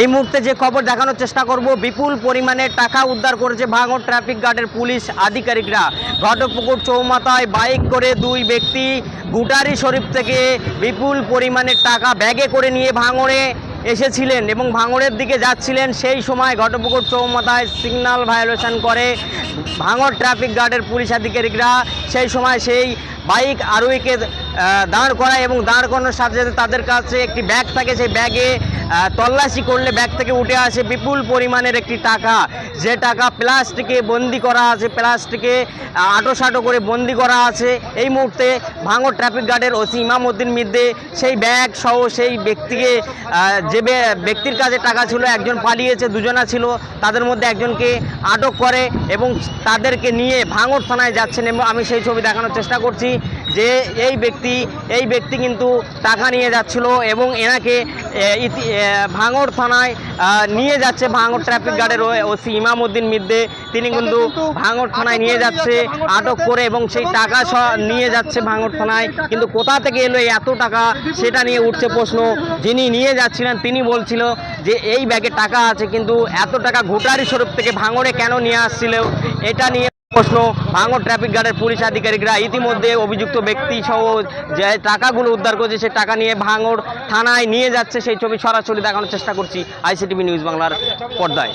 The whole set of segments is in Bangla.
এই মুহূর্তে যে খবর দেখানোর চেষ্টা করব, বিপুল পরিমাণে টাকা উদ্ধার করেছে ভাঙড় ট্রাফিক গার্ডের পুলিশ আধিকারিকরা। ঘটকপুকুর চৌমাথায় বাইক করে দুই ব্যক্তি গুটারি শরীফ থেকে বিপুল পরিমাণে টাকা ব্যাগে করে নিয়ে ভাঙড়ে এসেছিলেন এবং ভাঙড়ের দিকে যাচ্ছিলেন। সেই সময় ঘটপুকুর চৌমাথায় সিগন্যাল ভায়োলেশন করে ভাঙড় ট্রাফিক গার্ডের পুলিশ আধিকারিকরা। সেই সময় সেই বাইক আরোহীকে দাঁড় করায় এবং দাঁড় করানোর সাথে সাথে তাদের কাছে একটি ব্যাগ থাকে। সেই ব্যাগে তল্লাশি করলে ব্যাগ থেকে উঠে আসে বিপুল পরিমাণের একটি টাকা। যে টাকা প্লাস্টিকে বন্দি করা আছে, প্লাস্টিকে আটো সাটো করে বন্দি করা আছে, এই মুহূর্তে ভাঙর ট্রাফিক গার্ডের ওসি ইমামউদ্দিন মিদ্দে সেই ব্যাগ সহ সেই ব্যক্তিকে যে ব্যক্তির কাছে টাকা ছিল, একজন পালিয়েছে, দুজনা ছিল, তাদের মধ্যে একজনকে আটক করে এবং তাদেরকে নিয়ে ভাঙর থানায় যাচ্ছেন এবং আমি সেই ছবি দেখানোর চেষ্টা করছি যে এই ব্যক্তি এই ব্যক্তি কিন্তু টাকা নিয়ে যাচ্ছিল এবং এনাকে ভাঙড় থানায় নিয়ে যাচ্ছে ভাঙড় ট্রাফিক গার্ডের ওসি ইমামউদ্দিন মিদ্দে। তিনি কিন্তু ভাঙড় থানায় নিয়ে যাচ্ছে আটক করে এবং সেই টাকা স- নিয়ে যাচ্ছে ভাঙড় থানায়। কিন্তু কোথা থেকে এলো এত টাকা সেটা নিয়ে উঠছে প্রশ্ন। যিনি নিয়ে যাচ্ছিলেন তিনি বলছিল যে এই ব্যাগে টাকা আছে কিন্তু এত টাকা ঘোটারি স্বরূপ থেকে ভাঙড়ে কেন নিয়ে আসছিল? এটা নিয়ে প্রশ্ন ভাঙড় ট্রাফিক গার্ডের পুলিশ আধিকারিকরা ইতিমধ্যে অভিযুক্ত ব্যক্তি সহ যে টাকাগুলো উদ্ধার করেছে সেই টাকা নিয়ে ভাঙড় থানায় নিয়ে যাচ্ছে। সেই ছবি সরাসরি দেখানোর চেষ্টা করছি আইসিটিভি নিউজ বাংলার পর্দায়।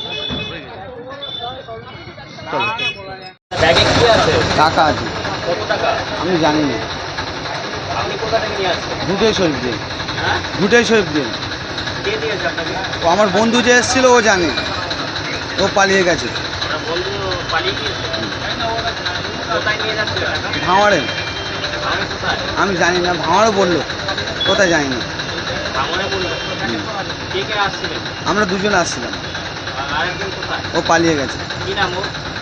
টাকা আছে। আমি জানি না দুটোই শরীফ দিন। হ্যাঁ দুটোই শরীফ দিন। কে দিয়েছে আপনাকে ও আমার বন্ধু যে এসেছিল ও জানে। ও পালিয়ে গেছে। বন্ধু পালিয়ে গিয়েছে? ভাঙড়ে আমি জানি না ভাঙড়ে বলল। কোথায় জানি না ভাঙড়ে বলল হুম। কে কে আসছিলেন আমরা দুজন আসছিলাম। ও পালিয়ে গেছে।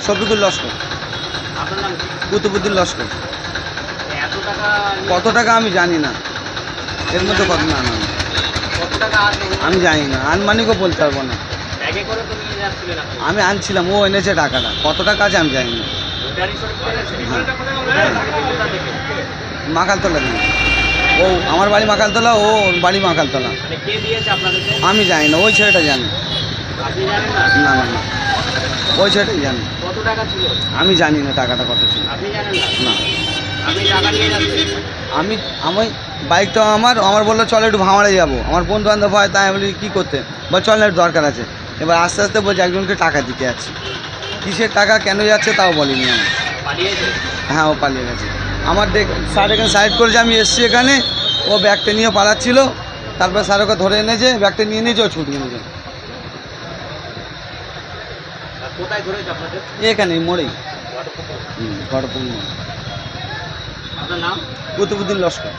শফিকুল লস্কর। কুতুবুদ্দিন লস্কর। কত টাকা আমি জানি না। এর মধ্যে কত না আমি জানি না। আনমানিকও বলতে পারব না। আমি আনছিলাম, ও এনেছে টাকাটা। কত টাকা আছে আমি জানি না। থেকে মাকালতলা দিন ও, আমার বাড়ি মাকালতলা, ও বাড়ি মাকালতলা। আমি জানি না, ওই ছেলেটা জানে। না না না, ওই ছেলেটাই জানে। আমি জানি না টাকাটা কত ছিল। না। আমি আমি বাইকটা আমার আমার বলল, চল একটু ভাঙড়ে যাব। আমার বন্ধু বান্ধব হয়, তাই আমি বলি, কী করতে? বা চল না দরকার আছে। এবার আস্তে আস্তে বলছে, একজনকে টাকা দিতে যাচ্ছি কিসের টাকা কেন যাচ্ছে তাও বলিনি আমি। হ্যাঁ ও পালিয়ে গেছে। আমার দেখ স্যার এখানে সাইড করেছে আমি এসছি এখানে ও ব্যাগটা নিয়ে পালাচ্ছিল। তারপর স্যার ওকে ধরে এনেছে ব্যাগটা নিয়ে নিয়েছে ও ছুটি নিয়েছে এখানে মোড়েই। ঘটপুর মোড় আপনার নাম? কুতুবুদ্দিন লস্কর।